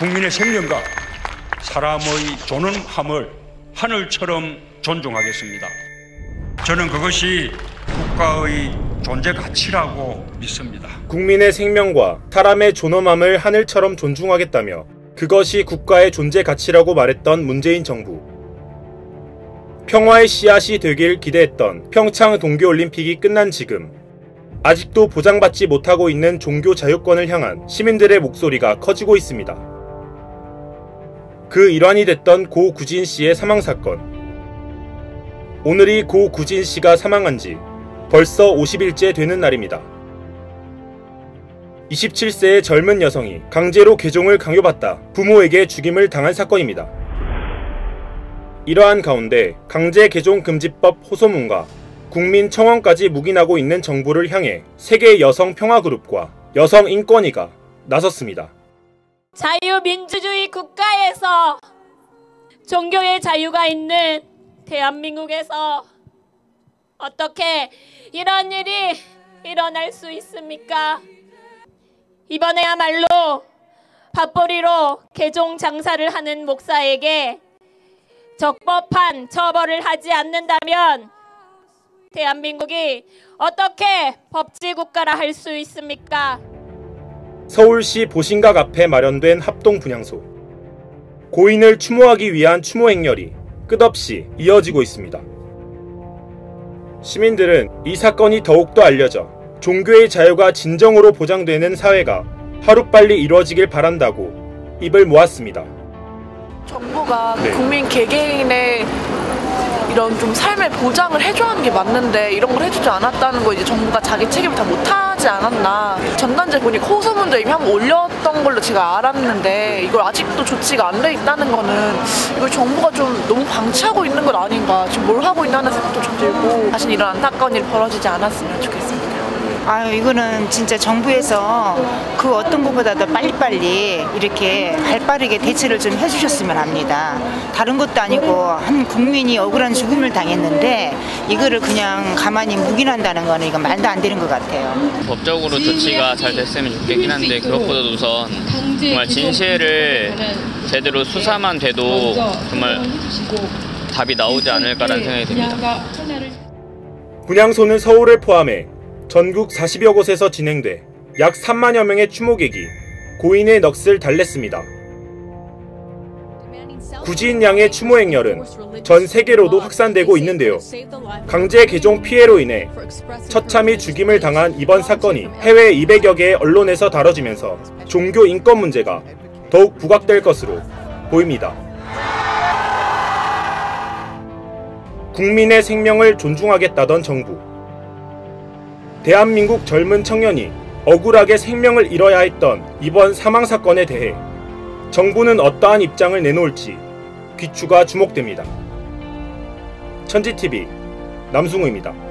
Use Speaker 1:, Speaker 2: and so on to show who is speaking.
Speaker 1: 국민의 생명과 사람의 존엄함을 하늘처럼 존중하겠습니다. 저는 그것이 국가의 존재 가치라고 믿습니다.
Speaker 2: 국민의 생명과 사람의 존엄함을 하늘처럼 존중하겠다며 그것이 국가의 존재 가치라고 말했던 문재인 정부. 평화의 씨앗이 되길 기대했던 평창 동계올림픽이 끝난 지금 아직도 보장받지 못하고 있는 종교 자유권을 향한 시민들의 목소리가 커지고 있습니다. 그 일환이 됐던 고 구진 씨의 사망 사건. 오늘이 고 구진 씨가 사망한 지 벌써 50일째 되는 날입니다. 27세의 젊은 여성이 강제로 개종을 강요받다 부모에게 죽임을 당한 사건입니다. 이러한 가운데 강제 개종 금지법 호소문과 국민 청원까지 묵인하고 있는 정부를 향해 세계 여성 평화 그룹과 여성 인권위가 나섰습니다.
Speaker 3: 자유민주주의 국가에서 종교의 자유가 있는 대한민국에서 어떻게 이런 일이 일어날 수 있습니까? 이번에야말로 밥벌이로 개종 장사를 하는 목사에게 적법한 처벌을 하지 않는다면 대한민국이 어떻게 법治국가라 할 수 있습니까?
Speaker 2: 서울시 보신각 앞에 마련된 합동 분향소. 고인을 추모하기 위한 추모 행렬이 끝없이 이어지고 있습니다. 시민들은 이 사건이 더욱더 알려져 종교의 자유가 진정으로 보장되는 사회가 하루빨리 이루어지길 바란다고 입을 모았습니다.
Speaker 4: 정부가
Speaker 2: 네.
Speaker 4: 국민 개개인의 이런 좀 삶의 보장을 해줘야 하는 게 맞는데 이런 걸 해주지 않았다는 거 이제 정부가 자기 책임을 다 못하지 않았나 전단지 보니까 호소문도 이미 한번 올렸던 걸로 제가 알았는데 이걸 아직도 조치가 안 돼 있다는 거는 이걸 정부가 좀 너무 방치하고 있는 건 아닌가 지금 뭘 하고 있나는 생각도 좀 들고 다시 이런 안타까운 일이 벌어지지 않았으면 좋겠습니다.
Speaker 5: 아유 이거는 진짜 정부에서 그 어떤 것보다도 빨리빨리 이렇게 발빠르게 대처를 좀 해주셨으면 합니다. 다른 것도 아니고 한 국민이 억울한 죽음을 당했는데 이거를 그냥 가만히 묵인한다는 거는 이건 말도 안 되는 것 같아요.
Speaker 6: 법적으로 조치가 잘 됐으면 좋겠긴 한데 그것보다도 우선 정말 진실을 제대로 수사만 돼도 정말 답이 나오지 않을까라는 생각이 듭니다.
Speaker 2: 분향소는 서울을 포함해 전국 40여 곳에서 진행돼 약 3만여 명의 추모객이 고인의 넋을 달랬습니다. 구지인 양의 추모 행렬은 전 세계로도 확산되고 있는데요. 강제 개종 피해로 인해 처참히 죽임을 당한 이번 사건이 해외 200여 개의 언론에서 다뤄지면서 종교 인권 문제가 더욱 부각될 것으로 보입니다. 국민의 생명을 존중하겠다던 정부. 대한민국 젊은 청년이 억울하게 생명을 잃어야 했던 이번 사망 사건에 대해 정부는 어떠한 입장을 내놓을지 귀추가 주목됩니다. 천지TV 남승우입니다.